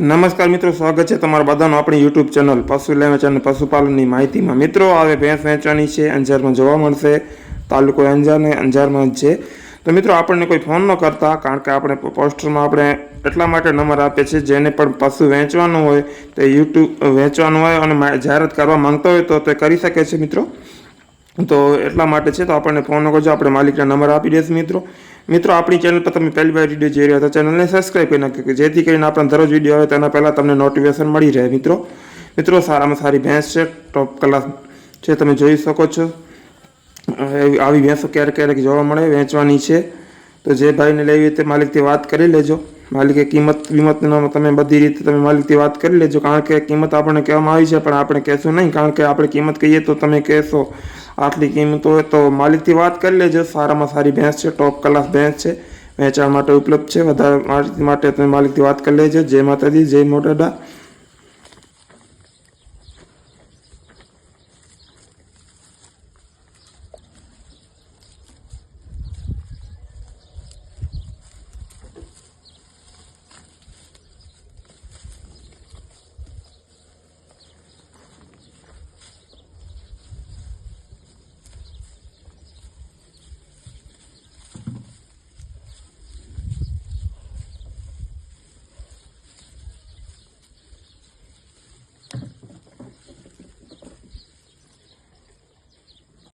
નમસ્કાર મિત્રો, સ્વાગત છે તમારા બધાનું આપણી યુટ્યુબ ચેનલ પશુ લેવેચ અને પશુપાલનની માહિતીમાં. મિત્રો, હવે ભેંસ વેચવાની છે, અંજારમાં જોવા મળશે. તાલુકો અંજાર ને અંજારમાં જ છે. તો મિત્રો, આપણને કોઈ ફોન ન કરતા, કારણ કે આપણે પોસ્ટરમાં આપણે એટલા માટે નંબર આપીએ છીએ, જેને પણ પશુ વેચવાનું હોય, તે યુટ્યુબ વેચવાનું હોય અને જાહેરાત કરવા માંગતા હોય તો તે કરી શકે છે મિત્રો. તો એટલા માટે છે, તો આપણને ફોન કરજો, આપણે માલિકના નંબર આપી દઈશું મિત્રો. મિત્રો, આપણી ચેનલ પર તમે પહેલી વાર વીડિયો જોઈ રહ્યા તો ચેનલને સબસ્ક્રાઈબ કરી નાખ્યો કે જેથી કરીને આપણે દરરોજ વીડિયો આવે તેના પહેલાં તમને નોટિફિકેશન મળી રહે, મિત્રો. મિત્રો, સારામાં સારી ભેંસ છે ટોપ ક્લાસ છે, તમે જોઈ શકો છો. આવી ભેંસો ક્યારેક ક્યારેક જોવા મળે, વેચવાની છે. તો જે ભાઈને લેવી તે માલિકથી વાત કરી લેજો. માલિકે કિંમત વિમતનો તમે બધી રીતે તમે માલિકથી વાત કરી લેજો. કારણ કે કિંમત આપણને કહેવામાં આવી છે, પણ આપણે કહેશું નહીં. કારણ કે આપણે કિંમત કહીએ તો તમે કહેશો, આટલી કિંમત હોય તો માલિકથી વાત કરી લેજો. સારામાં સારી ભેંસ છે ટોપ ક્લાસ ભેંસ છે. વેચાણ માટે ઉપલબ્ધ છે. વધારે માટે તમે માલિકથી વાત કરી લેજો. જય માતાજી, જય મોટાડા